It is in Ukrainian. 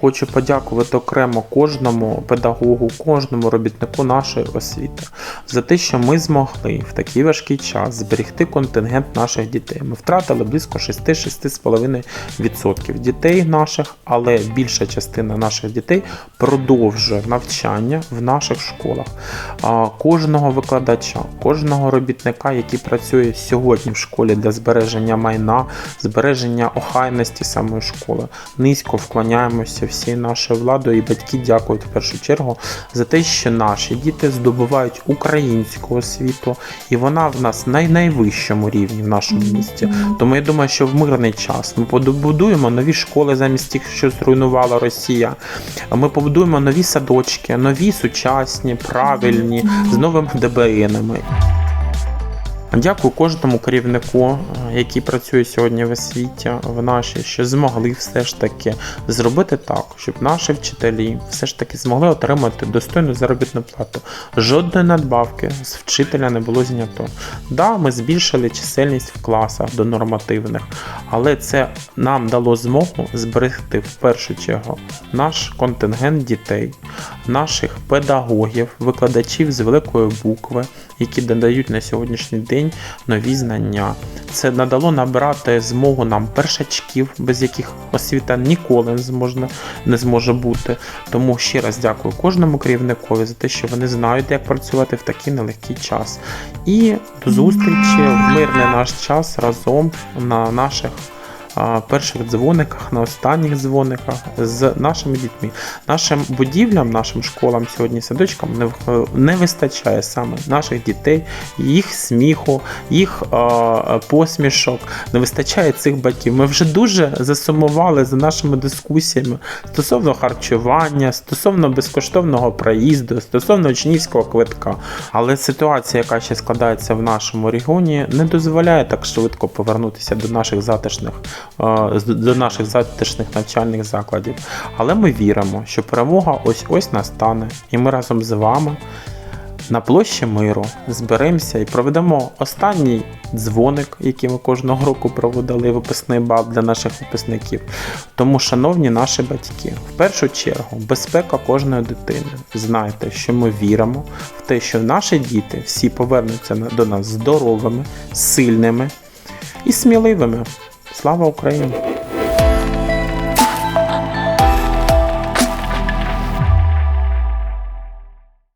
Хочу подякувати окремо кожному педагогу, кожному робітнику нашої освіти за те, що ми змогли в такий важкий час зберегти контингент наших дітей. Ми втратили близько 6-6,5% дітей наших, але більша частина наших дітей продовжує навчання в наших школах. Кожного викладача, кожного робітника, який працює сьогодні в школі для збереження майна, збереження охайності самої школи, низько вклоняємося всій нашою владою і батьки дякують в першу чергу за те, що наші діти здобувають українську освіту, і вона в нас на найвищому рівні в нашому місті. Тому я думаю, що в мирний час ми побудуємо нові школи замість тих, що зруйнувала Росія. Ми побудуємо нові садочки, нові сучасні, правильні, з новими ДБНами. Дякую кожному керівнику, е, який працює сьогодні в освіті в нашій, що змогли все ж таки зробити так, щоб наші вчителі все ж таки змогли отримати достойну заробітну плату. Жодної надбавки з вчителя не було знято. Да, ми збільшили чисельність в класах до нормативних, але це нам дало змогу зберегти в першу чергу наш контингент дітей, наших педагогів, викладачів з великої букви, які додають на сьогоднішній день нові знання. Це надало набрати змогу нам першачків, без яких освіта ніколи не зможе, бути. Тому ще раз дякую кожному керівникові за те, що вони знають, як працювати в такий нелегкий час. І до зустрічі в мирний наш час разом на наших перших дзвониках, на останніх дзвониках з нашими дітьми. Нашим будівлям, нашим школам сьогодні, садочкам не, не вистачає саме наших дітей, їх сміху, їх посмішок, не вистачає цих батьків. Ми вже дуже засумували за нашими дискусіями стосовно харчування, стосовно безкоштовного проїзду, стосовно учнівського квитка. Але ситуація, яка ще складається в нашому регіоні, не дозволяє так швидко повернутися до наших затишних, до наших затишних навчальних закладів. Але ми віримо, що перемога ось ось настане, і ми разом з вами на площі миру зберемося і проведемо останній дзвоник, який ми кожного року проводили випускний бал для наших випускників. Тому, шановні наші батьки, в першу чергу, безпека кожної дитини. Знайте, що ми віримо в те, що наші діти всі повернуться до нас здоровими, сильними і сміливими. Слава Україні!